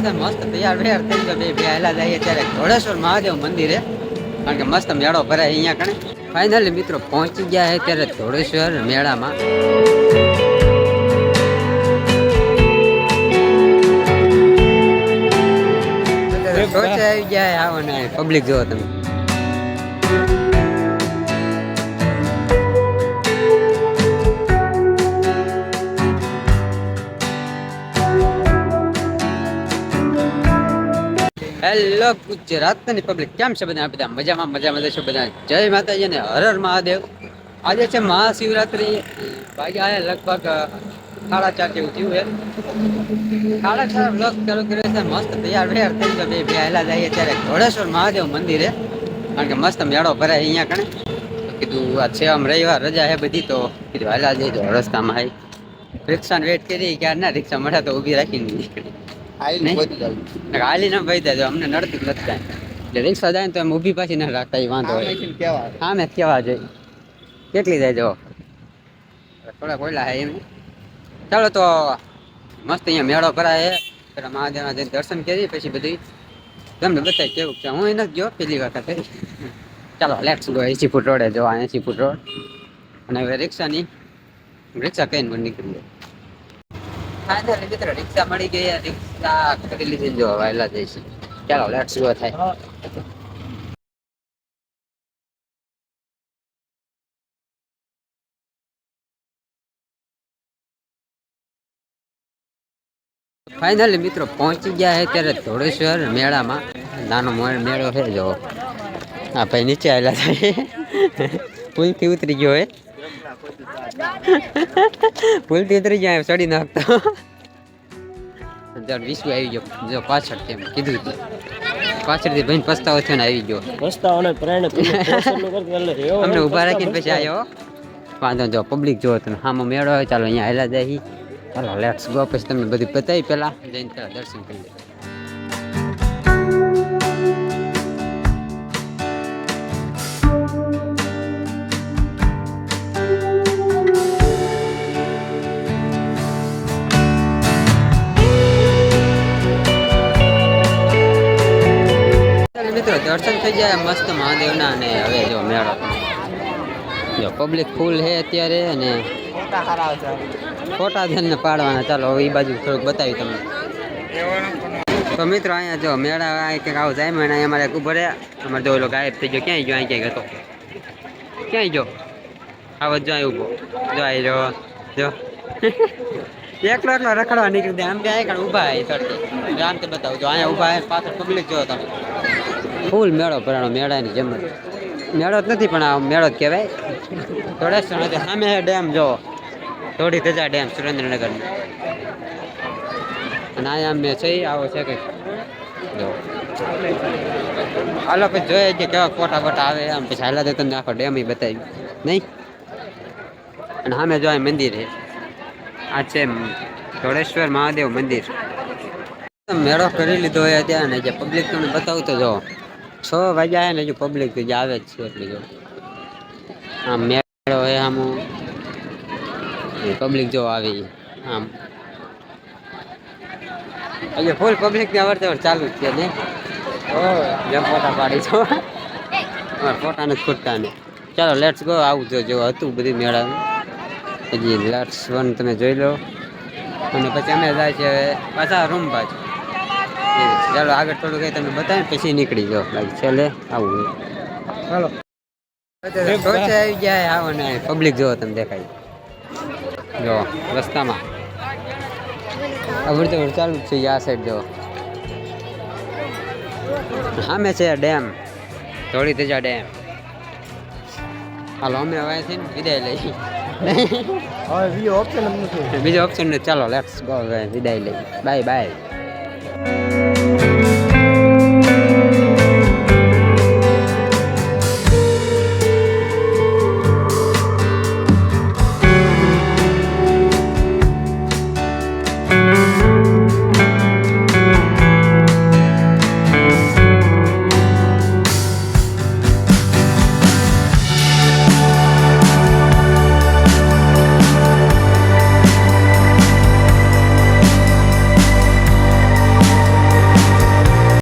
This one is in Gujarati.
મસ્ત તૈયાર વૈયાર થઈ ગયો. બે જઈએ ત્યારે ધોળેશ્વર મહાદેવ મંદિરે. કારણ કે મસ્ત મેળો ભરાય અહીંયા કણે. ફાઇનલી મિત્રો પહોંચી ગયા છે ત્યારે ધોળેશ્વર મેળામાં. આવી ગયા આવો ને પબ્લિક જોવો તમે. હેલો ગુજરાતની પબ્લિક કેમ છે બધા? બધા મજામાં મજા મજા છે બધા? જય માતાજી અને હર હર મહાદેવ. આજે છે મહાશિવરાત્રી. ભાઈ, આ લગભગ સાડા ચાર જેવું થયું છે. સાડા ચાર બ્લોક ચાલુ કર્યો છે. મસ્ત તૈયાર વૈયાર થઈ ગયો. બે બે જઈએ ત્યારે ઘોડેશ્વર મહાદેવ મંદિરે. કારણ કે મસ્ત મેળો ભરાય અહીંયા કણે. કીધું, આ છે આમ રવિવાર, રજા છે બધી, તો કીધું, હાલા જઈ દો રસ્તામાં આવી રિક્ષાને વેટ કરી ક્યારે ના રિક્ષા મળ્યા તો ઊભી રાખીને નીકળી? હાલી ના ભાઈ દેજો અમને નડતી જ નથી કાંઈ. એટલે રિક્ષા જાય ને તો એમ ઊભી પાછી ના રાખતા એ વાંધો હોય. હા મેં કેવા જોઈએ કેટલી જાય જો થોડા કોયલા હે એમ. ચાલો તો મસ્ત અહીંયા મેળો ભરાય પેલા મહાદેવના જઈને દર્શન કરી પછી બધું. તમને બતાવી કેવું છે હું નથી ગયો પેલી વખત. ચાલો લેટ્સ ગો એસી ફૂટ રોડે જો આ એસી ફૂટ રોડ. અને હવે રિક્ષાની રિક્ષા કહીને નીકળી ફાઇનલી મિત્ર પહોંચી ગયા છે ત્યારે ધોળેશ્વર મેળામાં. નાનો મોડ મેળો છે જો. આ ભાઈ નીચે આવેલા થાય પુલથી ઉતરી ગયો હે. પુલથી ઉતરી જાય ચડી નાખતો. ત્યારે વિશ્વ આવી ગયો. જો પાછળ તેમ કીધું હતું પાછળથી ભાઈ પસ્તાવો થયો ને આવી ગયો. પસ્તાવો ને એવો અમને ઊભા રાખીને પછી આવ્યો વાંધો જો પબ્લિક જો તમે. હામો મેળો ચાલો અહીંયા હેલા જાય. ચાલો લેટ્સ ગો પછી તમને બધું બતાવી પહેલાં જઈને દર્શન કરી લે. મિત્રો દર્શન થઈ જાય મસ્ત મહાદેવના અને હવે જો મેળો. જો પબ્લિક ફૂલ છે અત્યારે અને ફોટા ધ્યાન પાડવાના. ચાલો હવે એ બાજુ થોડુંક બતાવી તમને. તો મિત્રો અહીંયા જો મેળા આ ક્યાંક આવું જાય મને અહીંયા અમારે ઊભો રહ્યા. અમારે જો ગાયબ થઈ ગયો. ક્યાંય જો અહીં ક્યાંય હતો ક્યાંય જો આવો જો અહીં ઊભો. જો અહીં જો જો. એકલો એકલો રખડવા નીકળી દે આમ કે અહીં ઊભા અહીં તડકે આમ તે બતાવું. જો અહીંયા ઊભા છે પાછળ પબ્લિક જો તમે. ફૂલ મેળો ભરાણો, મેળાની જેમ મેળો જ નથી પણ આ મેળો જ કહેવાય. ધોળેશ્વર સામે ડેમ, જો. થોડી ધજા ડેમ, સુરેન્દ્રનગરનો. અને અહીંયા મેં છે આવો છે કંઈક. જો. હાલો, પછી જોઈએ કે કેવા ફોટા ફોટા આવે આમ પછી હાલા તો તમને આખો ડેમ બતાવી નહીં? અને સામે જો મંદિર છે. આ છે ધોળેશ્વર મહાદેવ મંદિર. મેળો કરી લીધો હોય ત્યાં ને જે પબ્લિક તમને બતાવતો જો. છ વાગ્યા ને હજુ પબ્લિક તો આવે જ છે એટલી જો. આમ મેળો હે આમ. પબ્લિક જો આવી આમ. હજુ ફૂલ પબ્લિકની અવર જવર ચાલુ જ છે ને. જેમ ફોટા પાડી છો. ફોટા ને ખૂટતા ને ચાલો લેટ્સ ગો આવું જો જો હતું બધું મેળા હજી લેટ્સ વન તમે જોઈ લો. અને પછી અમે જાય છે પાછા રૂમ બાજુ. ચાલો આગળ થોડું કંઈ તમને બતાવીને પછી નીકળી જાઓ. બાકી છેલ્લે આવું ચાલો ટોચે આવી ગયા આવો ને પબ્લિક જોવો તમે દેખાય. જો રસ્તામાં. અવર જવર ચાલુ જ છે ઈ આ સાઈડ જો સામે છે ડેમ. થોડી તેજા ડેમ. હાલો અમે હવે અહીંથી વિદાય લઈ હવે બીજો ઓપ્શન જ નથી. બીજો ઓપ્શન ને ચાલો લેટ્સ ગો હવે વિદાય લઈ બાય બાય